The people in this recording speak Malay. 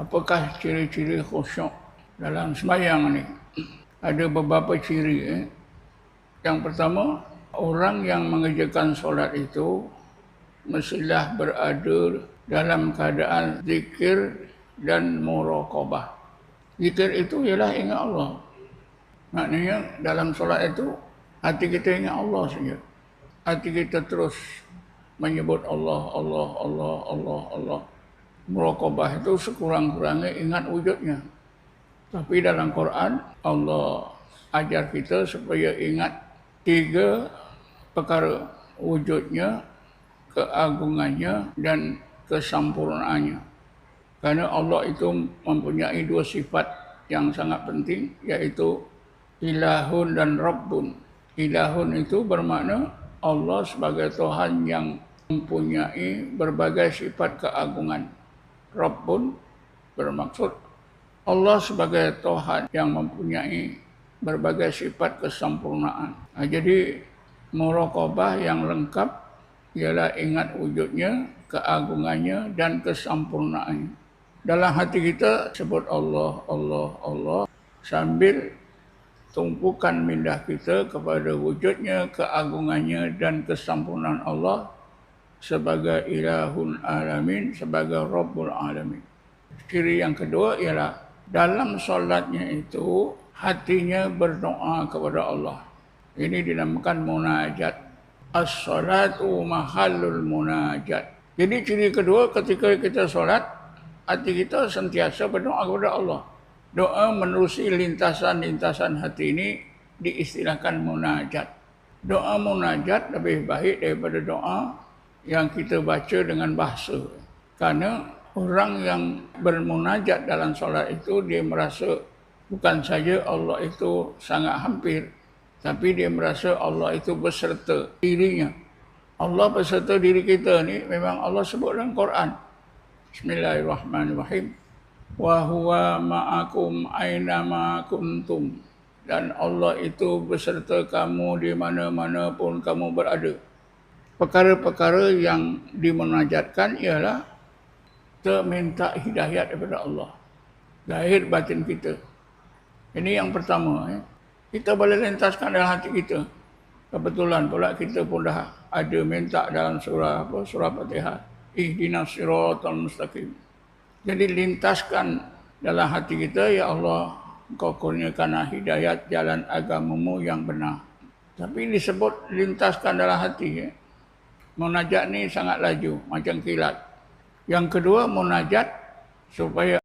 Apakah ciri-ciri khusyuk dalam sembahyang ni? Ada beberapa ciri. Eh. Yang pertama, orang yang mengerjakan solat itu mestilah berada dalam keadaan zikir dan muraqabah. Zikir itu ialah ingat Allah. Maknanya dalam solat itu hati kita ingat Allah saja. Hati kita terus menyebut Allah, Allah, Allah, Allah, Allah muraqabah itu sekurang-kurangnya ingat wujudnya. Tapi dalam Quran Allah ajar kita supaya ingat tiga perkara wujudnya, keagungannya dan kesempurnaannya. Karena Allah itu mempunyai dua sifat yang sangat penting yaitu ilahun dan rabbun. Ilahun itu bermakna Allah sebagai Tuhan yang mempunyai berbagai sifat keagungan. Rabbun bermaksud Allah sebagai Tuhan yang mempunyai berbagai sifat kesempurnaan. Nah, jadi muraqabah yang lengkap ialah ingat wujudnya, keagungannya dan kesempurnaannya. Dalam hati kita sebut Allah, Allah, Allah sambil tumpukan mindah kita kepada wujudnya, keagungannya dan kesempurnaan Allah sebagai ilahun alamin, sebagai rabbul alamin. Ciri yang kedua ialah dalam solatnya itu hatinya berdoa kepada Allah. Ini dinamakan munajat. As-salatu mahallul munajat. Jadi ciri kedua ketika kita solat, hati kita sentiasa berdoa kepada Allah. Doa menerusi lintasan-lintasan hati ini diistilahkan munajat. Doa munajat lebih baik daripada doa yang kita baca dengan bahasa. Karena orang yang bermunajat dalam solat itu dia merasa bukan saja Allah itu sangat hampir tapi dia merasa Allah itu beserta dirinya. Allah beserta diri kita ni memang Allah sebut dalam Quran. Bismillahirrahmanirrahim. Wa huwa ma'akum aina kuntum. Dan Allah itu beserta kamu di mana-mana pun kamu berada perkara-perkara yang dimunajatkan ialah kita minta hidayat daripada Allah. Lahir batin kita. Ini yang pertama. Eh. Kita boleh lintaskan dalam hati kita. Kebetulan pula kita pun dah ada minta dalam surah apa surah Fatihah. Ihdinas siratal mustaqim. Jadi lintaskan dalam hati kita ya Allah Engkau kurniakan hidayat jalan agamamu yang benar. Tapi disebut lintaskan dalam hati. Eh munajat ni sangat laju macam kilat. Yang kedua munajat supaya